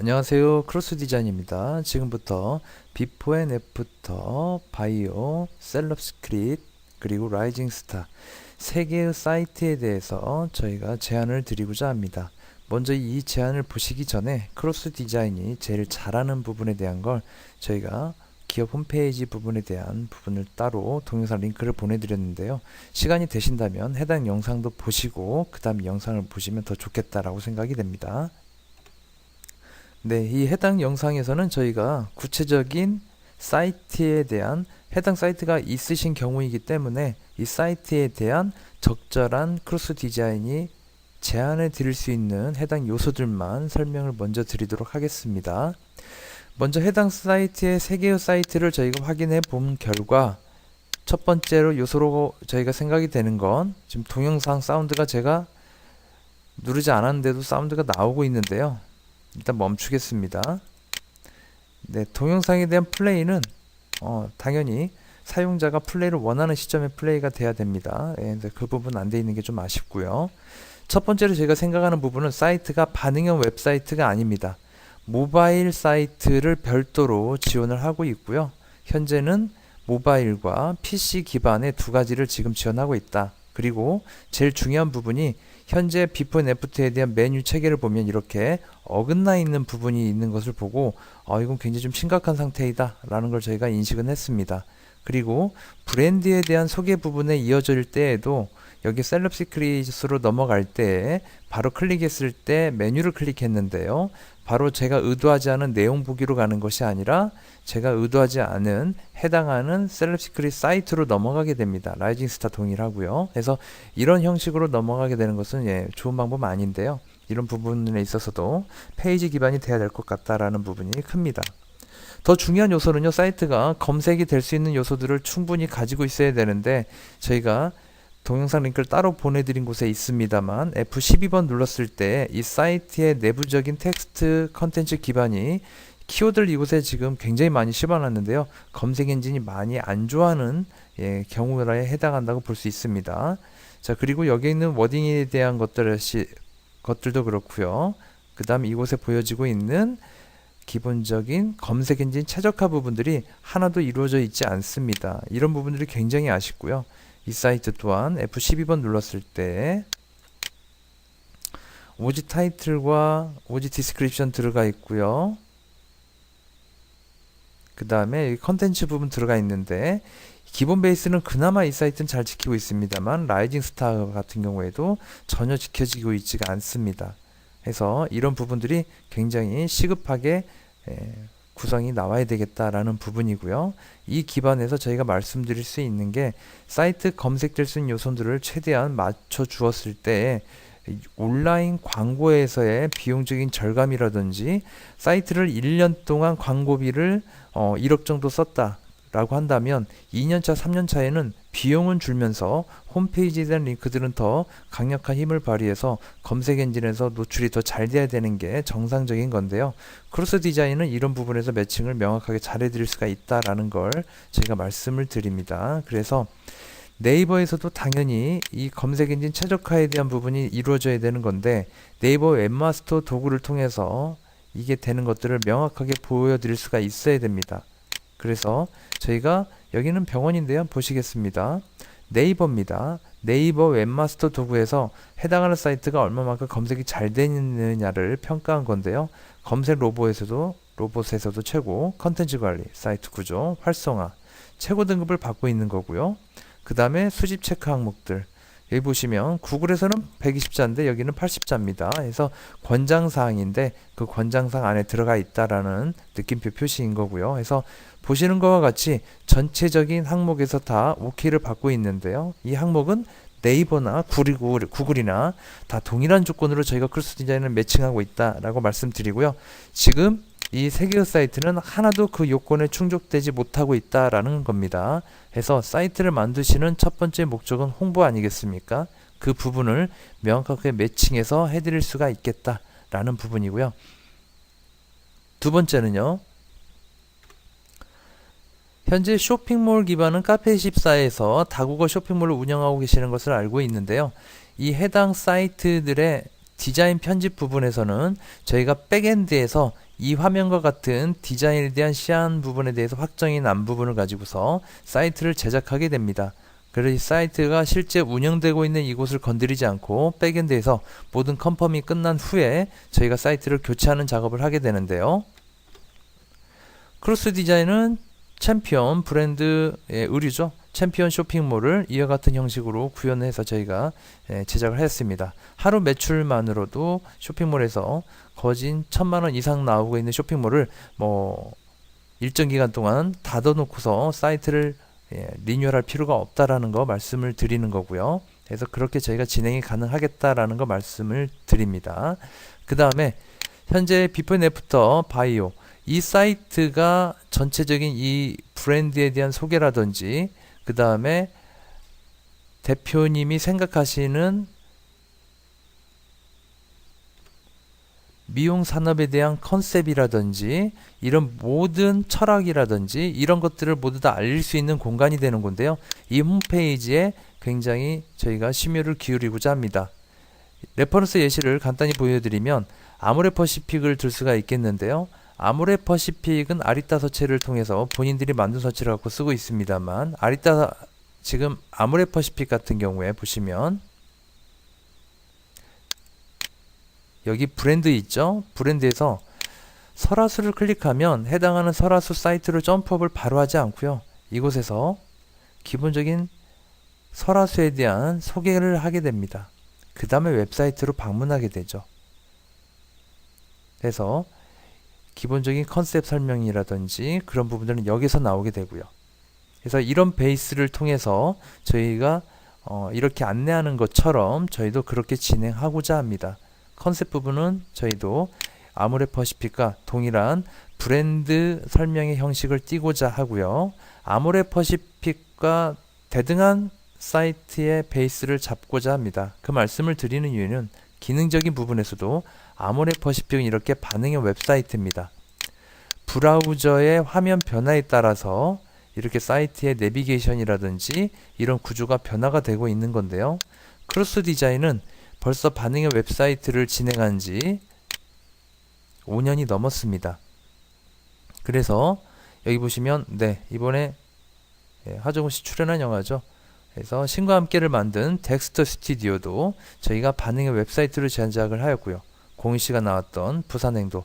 안녕하세요. 크로스 디자인입니다. 지금부터 비포 앤 애프터, 바이오, 셀럽 스크립트, 그리고 라이징 스타 세 개의 사이트에 대해서 저희가 제안을 드리고자 합니다. 먼저 이 제안을 보시기 전에 크로스 디자인이 제일 잘하는 부분에 대한 걸 저희가 기업 홈페이지 부분에 대한 부분을 따로 동영상 링크를 보내드렸는데요. 시간이 되신다면 해당 영상도 보시고 그 다음 영상을 보시면 더 좋겠다라고 생각이 됩니다. 네, 이 해당 영상에서는 저희가 구체적인 사이트에 대한 해당 사이트가 있으신 경우이기 때문에 이 사이트에 대한 적절한 크로스 디자인이 제안해 드릴 수 있는 해당 요소들만 설명을 먼저 드리도록 하겠습니다. 먼저 해당 사이트의 세 개의 사이트를 저희가 확인해 본 결과 첫 번째로 요소로 저희가 생각이 되는 건 지금 동영상 사운드가 제가 누르지 않았는데도 사운드가 나오고 있는데요. 일단 멈추겠습니다. 네, 동영상에 대한 플레이는 어, 당연히 사용자가 플레이를 원하는 시점에 플레이가 돼야 됩니다. 예, 근데 그 부분 안 돼 있는 게 좀 아쉽고요. 첫 번째로 제가 생각하는 부분은 사이트가 반응형 웹사이트가 아닙니다. 모바일 사이트를 별도로 지원을 하고 있고요. 현재는 모바일과 PC 기반의 두 가지를 지금 지원하고 있다. 그리고 제일 중요한 부분이 현재 앤 애프터에 대한 메뉴 체계를 보면 이렇게 어긋나 있는 부분이 있는 것을 보고 어, 이건 굉장히 좀 심각한 상태이다 라는 걸 저희가 인식은 했습니다. 그리고 브랜드에 대한 소개 부분에 이어질 때에도 여기 셀럽 시크릿으로 넘어갈 때 바로 클릭했을 때 메뉴를 클릭했는데요. 바로 제가 의도하지 않은 내용 보기로 가는 것이 아니라 제가 의도하지 않은 해당하는 셀럽 시크릿 사이트로 넘어가게 됩니다. 라이징 스타 동일하고요. 그래서 이런 형식으로 넘어가게 되는 것은 예, 좋은 방법 아닌데요. 이런 부분에 있어서도 페이지 기반이 돼야 될 것 같다라는 부분이 큽니다. 더 중요한 요소는요, 사이트가 검색이 될 수 있는 요소들을 충분히 가지고 있어야 되는데, 저희가 동영상 링크를 따로 보내드린 곳에 있습니다만, F12번 눌렀을 때 이 사이트의 내부적인 텍스트 컨텐츠 기반이 키워드를 이곳에 지금 굉장히 많이 씹어놨는데요. 검색 엔진이 많이 안 좋아하는 예, 경우에 해당한다고 볼 수 있습니다. 자, 그리고 여기 있는 워딩에 대한 것들, 것들도 그렇고요. 그 다음 이곳에 보여지고 있는 기본적인 검색 엔진 최적화 부분들이 하나도 이루어져 있지 않습니다. 이런 부분들이 굉장히 아쉽고요. 이 사이트 또한 F12번 눌렀을 때 오지 타이틀과 오지 디스크립션 들어가 있고요. 그 다음에 컨텐츠 부분 들어가 있는데 기본 베이스는 그나마 이 사이트는 잘 지키고 있습니다만 라이징 스타 같은 경우에도 전혀 지켜지고 있지가 않습니다. 해서 이런 부분들이 굉장히 시급하게 에, 구성이 나와야 되겠다라는 부분이고요. 이 기반에서 저희가 말씀드릴 수 있는 게 사이트 검색될 수 있는 요소들을 최대한 맞춰 주었을 때 온라인 광고에서의 비용적인 절감이라든지 사이트를 1년 동안 광고비를 어, 1억 정도 썼다. 라고 한다면 2년차, 3년차에는 비용은 줄면서 홈페이지에 대한 링크들은 더 강력한 힘을 발휘해서 검색 엔진에서 노출이 더 잘 돼야 되는 게 정상적인 건데요. 크로스 디자인은 이런 부분에서 매칭을 명확하게 잘 해드릴 수가 있다라는 걸 제가 말씀을 드립니다. 그래서 네이버에서도 당연히 이 검색 엔진 최적화에 대한 부분이 이루어져야 되는 건데 네이버 웹마스터 도구를 통해서 이게 되는 것들을 명확하게 보여드릴 수가 있어야 됩니다. 그래서 저희가 여기는 병원인데요. 보시겠습니다. 네이버입니다. 네이버 웹마스터 도구에서 해당하는 사이트가 얼마만큼 검색이 잘 되느냐를 평가한 건데요. 검색 로봇에서도 로봇에서도 최고, 컨텐츠 관리, 사이트 구조, 활성화, 최고 등급을 받고 있는 거고요. 그 다음에 수집 체크 항목들. 여기 보시면 구글에서는 120자인데 여기는 80자입니다. 그래서 권장사항인데 그 권장사항 안에 들어가 있다라는 느낌표 표시인 거고요. 그래서 보시는 것과 같이 전체적인 항목에서 다 OK를 받고 있는데요. 이 항목은 네이버나 구글, 구글이나 다 동일한 조건으로 저희가 크로스 디자인을 매칭하고 있다라고 말씀드리고요. 지금 이세 개의 사이트는 하나도 그 요건에 충족되지 못하고 있다라는 겁니다. 해서 사이트를 만드시는 첫 번째 목적은 홍보 아니겠습니까? 그 부분을 명확하게 매칭해서 해드릴 수가 있겠다라는 부분이고요. 두 번째는요. 현재 쇼핑몰 기반은 카페24에서 다국어 쇼핑몰을 운영하고 계시는 것을 알고 있는데요. 이 해당 사이트들의 디자인 편집 부분에서는 저희가 백엔드에서 이 화면과 같은 디자인에 대한 시한 부분에 대해서 확정이 난 부분을 가지고서 사이트를 제작하게 됩니다. 그래서 이 사이트가 실제 운영되고 있는 이곳을 건드리지 않고 백엔드에서 모든 컨펌이 끝난 후에 저희가 사이트를 교체하는 작업을 하게 되는데요. 크로스 디자인은 챔피언 브랜드의 의류죠. 챔피언 쇼핑몰을 이와 같은 형식으로 구현해서 저희가 예, 제작을 했습니다. 하루 매출만으로도 쇼핑몰에서 거진 천만 원 이상 나오고 있는 쇼핑몰을 뭐 일정 기간 동안 닫아놓고서 사이트를 예, 리뉴얼할 필요가 없다라는 거 말씀을 드리는 거고요. 그래서 그렇게 저희가 진행이 가능하겠다라는 거 말씀을 드립니다. 그 다음에 현재 비포 애프터 바이오 이 사이트가 전체적인 이 브랜드에 대한 소개라든지 그 다음에 대표님이 생각하시는 미용 산업에 대한 컨셉이라든지 이런 모든 철학이라든지 이런 것들을 모두 다 알릴 수 있는 공간이 되는 건데요. 이 홈페이지에 굉장히 저희가 심혈을 기울이고자 합니다. 레퍼런스 예시를 간단히 보여드리면 아모레퍼시픽을 들 수가 있겠는데요. 아모레 퍼시픽은 아리따 서체를 통해서 본인들이 만든 서체를 갖고 쓰고 있습니다만 아리따 지금 아모레 퍼시픽 같은 경우에 보시면 여기 브랜드 있죠? 브랜드에서 설화수를 클릭하면 해당하는 설화수 사이트로 점프업을 바로 하지 않고요. 이곳에서 기본적인 설화수에 대한 소개를 하게 됩니다. 그 다음에 웹사이트로 방문하게 되죠. 그래서 기본적인 컨셉 설명이라든지 그런 부분들은 여기서 나오게 되고요. 그래서 이런 베이스를 통해서 저희가 어, 이렇게 안내하는 것처럼 저희도 그렇게 진행하고자 합니다. 컨셉 부분은 저희도 아모레퍼시픽과 동일한 브랜드 설명의 형식을 띠고자 하고요. 아모레퍼시픽과 대등한 사이트의 베이스를 잡고자 합니다. 그 말씀을 드리는 이유는 기능적인 부분에서도 아모레 퍼시픽은 이렇게 반응형 웹사이트입니다. 브라우저의 화면 변화에 따라서 이렇게 사이트의 내비게이션이라든지 이런 구조가 변화가 되고 있는 건데요. 크로스 디자인은 벌써 반응형 웹사이트를 진행한 지 5년이 넘었습니다. 그래서 여기 보시면 네 이번에 예, 하정우 씨 출연한 영화죠. 그래서 신과 함께를 만든 덱스터 스튜디오도 저희가 반응형 웹사이트를 제작을 하였고요. 공희 씨가 나왔던 부산행도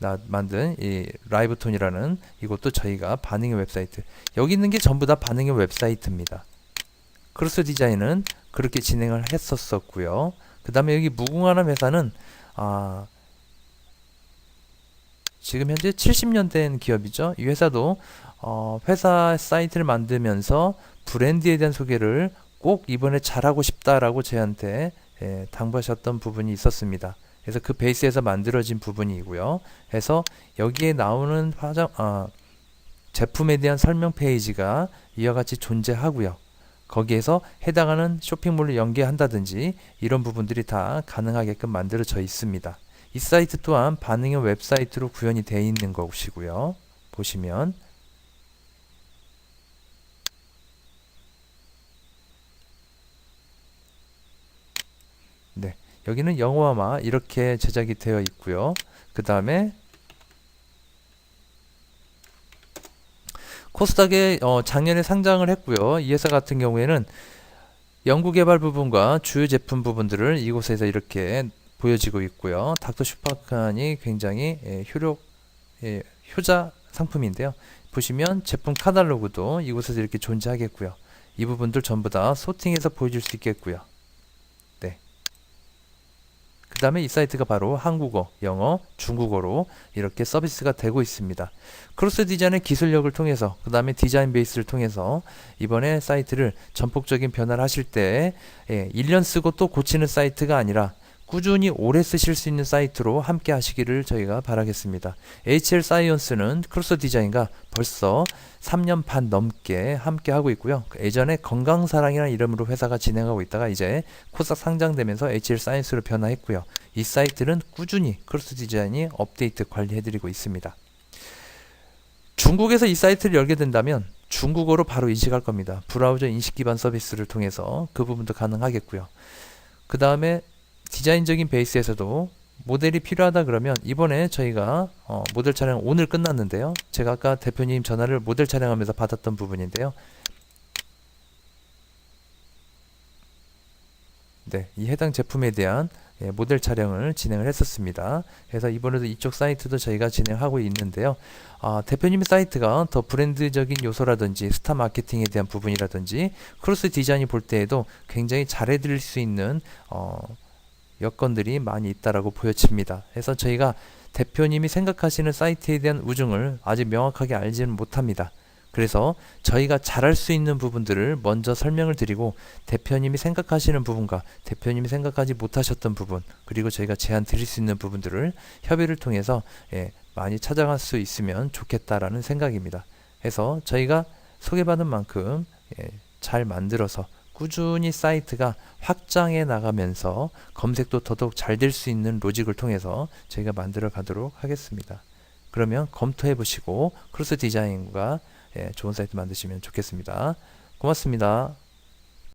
나 만든 이 라이브톤이라는 이것도 저희가 반응형 웹사이트 여기 있는 게 전부 다 반응형 웹사이트입니다. 크로스 디자인은 그렇게 진행을 했었었고요. 그 다음에 여기 무궁화남 회사는 아 지금 현재 70년 된 기업이죠. 이 회사도 어, 회사 사이트를 만들면서 브랜드에 대한 소개를 꼭 이번에 잘하고 싶다라고 저희한테 예, 당부하셨던 부분이 있었습니다. 그래서 그 베이스에서 만들어진 부분이고요. 그래서 여기에 나오는 화장 아, 제품에 대한 설명 페이지가 이와 같이 존재하고요. 거기에서 해당하는 쇼핑몰을 연계한다든지 이런 부분들이 다 가능하게끔 만들어져 있습니다. 이 사이트 또한 반응형 웹사이트로 구현이 되어 있는 것이고요. 보시면 네, 여기는 영어화마 이렇게 제작이 되어 있고요. 그 다음에 코스닥에 어, 작년에 상장을 했고요. 이 회사 같은 경우에는 연구개발 부분과 주요 제품 부분들을 이곳에서 이렇게 보여지고 있고요. 닥터 슈퍼칸이 굉장히 예, 효력 예, 효자 상품인데요. 보시면 제품 카탈로그도 이곳에서 이렇게 존재하겠고요. 이 부분들 전부 다 소팅해서 보여줄 수 있겠고요. 그 다음에 이 사이트가 바로 한국어, 영어, 중국어로 이렇게 서비스가 되고 있습니다. 크로스 디자인의 기술력을 통해서 그 다음에 디자인 베이스를 통해서 이번에 사이트를 전폭적인 변화를 하실 때 예, 1년 쓰고 또 고치는 사이트가 아니라 꾸준히 오래 쓰실 수 있는 사이트로 함께 하시기를 저희가 바라겠습니다. HL 사이언스는 크로스 디자인과 벌써 3년 반 넘게 함께 하고 있고요. 예전에 건강사랑이라는 이름으로 회사가 진행하고 있다가 이제 코스닥 상장되면서 HL 사이언스로 변화했고요. 이 사이트는 꾸준히 크로스 디자인이 업데이트 관리해드리고 있습니다. 중국에서 이 사이트를 열게 된다면 중국어로 바로 인식할 겁니다. 브라우저 인식 기반 서비스를 통해서 그 부분도 가능하겠고요. 그 다음에 디자인적인 베이스에서도 모델이 필요하다 그러면 이번에 저희가 어, 모델 촬영 오늘 끝났는데요. 제가 아까 대표님 전화를 모델 촬영하면서 받았던 부분인데요. 네, 이 해당 제품에 대한 예, 모델 촬영을 진행을 했었습니다. 그래서 이번에도 이쪽 사이트도 저희가 진행하고 있는데요. 아, 대표님 사이트가 더 브랜드적인 요소라든지 스타 마케팅에 대한 부분이라든지 크로스 디자인이 볼 때에도 굉장히 잘해드릴 수 있는 어, 여건들이 많이 있다라고 보여집니다. 그래서 저희가 대표님이 생각하시는 사이트에 대한 우중을 아직 명확하게 알지는 못합니다. 그래서 저희가 잘할 수 있는 부분들을 먼저 설명을 드리고 대표님이 생각하시는 부분과 대표님이 생각하지 못하셨던 부분 그리고 저희가 제안 드릴 수 있는 부분들을 협의를 통해서 예, 많이 찾아갈 수 있으면 좋겠다라는 생각입니다. 그래서 저희가 소개받은 만큼 예, 잘 만들어서 꾸준히 사이트가 확장해 나가면서 검색도 더더욱 잘 될 수 있는 로직을 통해서 저희가 만들어 가도록 하겠습니다. 그러면 검토해 보시고 크로스 디자인과 예, 좋은 사이트 만드시면 좋겠습니다. 고맙습니다.